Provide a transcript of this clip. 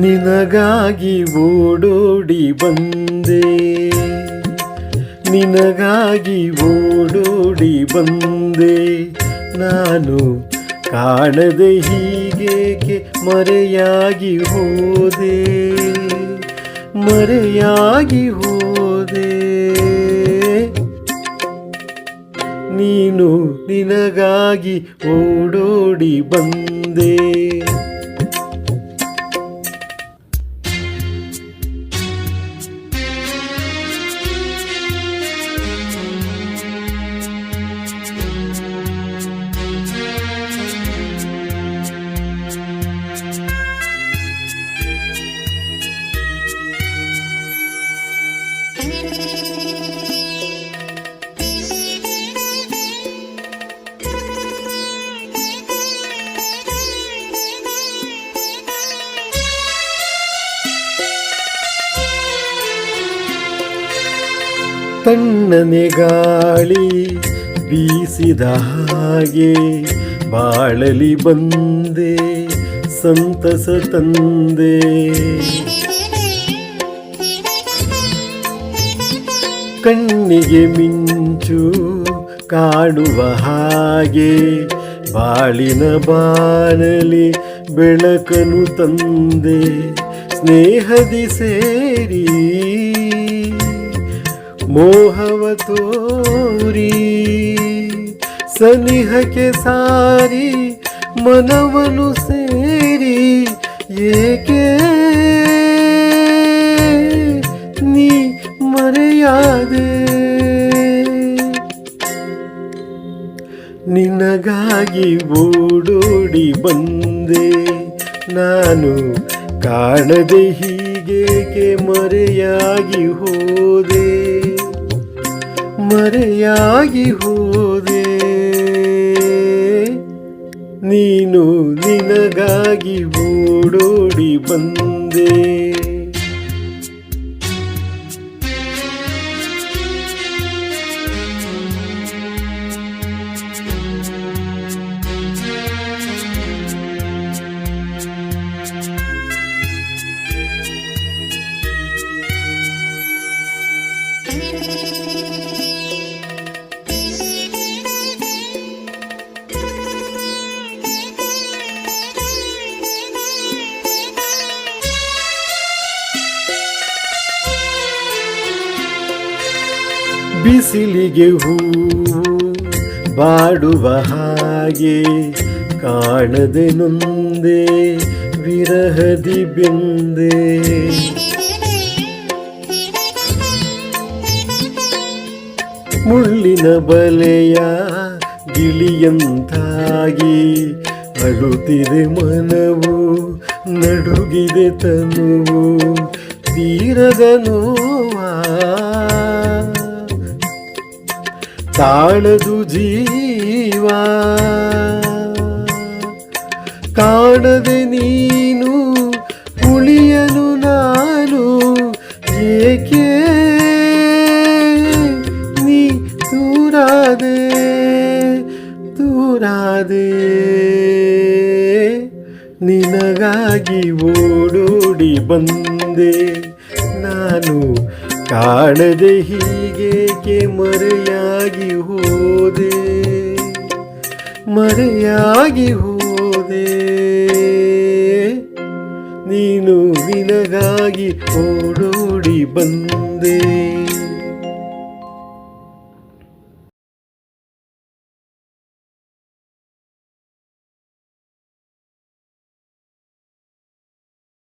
ನಿನಗಾಗಿ ಓಡೋಡಿ ಬಂದೆ. ನಿನಗಾಗಿ ಓಡೋಡಿ ಬಂದೆ. ನಾನು ಕಾಣದೆ ಹೀಗೇಕೆ ಮರೆಯಾಗಿ ಹೋದೆ? ಮರೆಯಾಗಿ ಹೋದೆ? ನೀನು ನಿನಗಾಗಿ ಓಡೋಡಿ ಬಂದೆ. ತಣ್ಣನೆ ಗಾಳಿ ಬೀಸಿದ ಹಾಗೆ ಬಾಳಲಿ ಬಂದೆ ಸಂತಸ ತಂದೆ. ಕಣ್ಣಿಗೆ ಮಿಂಚು ಕಾಡುವ ಹಾಗೆ ಬಾಳಿನ ಬಾನಲಿ ಬೆಳಕನು ತಂದೆ. ಸ್ನೇಹದಿ ಸೇರಿ ಮೋಹವ ತೋರಿ ಸನಿಹಕ್ಕೆ ಸಾರಿ, ಮನವನು ಸೇರಿ, ಏಕೆ ನೀ ಮರೆಯಾದೆ? ನಿನಗಾಗಿ ಓಡೋಡಿ ಬಂದೆ, ನಾನು ಕಾಣದೆ ಹೀಗೇಕೆ ಮರೆಯಾಗಿ ಹೋದೆ? ಮರೆಯಾಗಿ ಹೋದೆ. ನೀನು ನಿನಗಾಗಿ ಓಡೋಡಿ ಬಂದೆ. ಬಿಸಿಲಿಗೆ ಹೂವು ಬಾಡುವ ಹಾಗೆ ಕಾಣದೆ ನೊಂದೆ ವಿರಹದಿ ಬೆಂದೆ. ಮುಳ್ಳಿನ ಬಲೆಯ ಗಿಳಿಯಂತಾಗಿ ಅಳುತ್ತಿದೆ ಮನವು, ನಡುಗಿದೆ ತನುವು, ತೀರದ ತಾಳದು ಜೀವ. ಕಾಣದೆ ನೀನು ಉಳಿಯನು ನಾನು ಏಕೆ ನೀ ದೂರಾದೆ ದೂರಾದೆ? ನಿನಗಾಗಿ ಓಡೋಡಿ ಬಂದೆ ನಾನು ಕಾಣದೆ ಹೀಗೇಕೆ ಮರೆಯಾಗಿ ಹೋದೆ ಮರೆಯಾಗಿ ಹೋದೆ. ನೀನು ವಿನಗಾಗಿ ಓಡೋಡಿ ಬಂದೆ.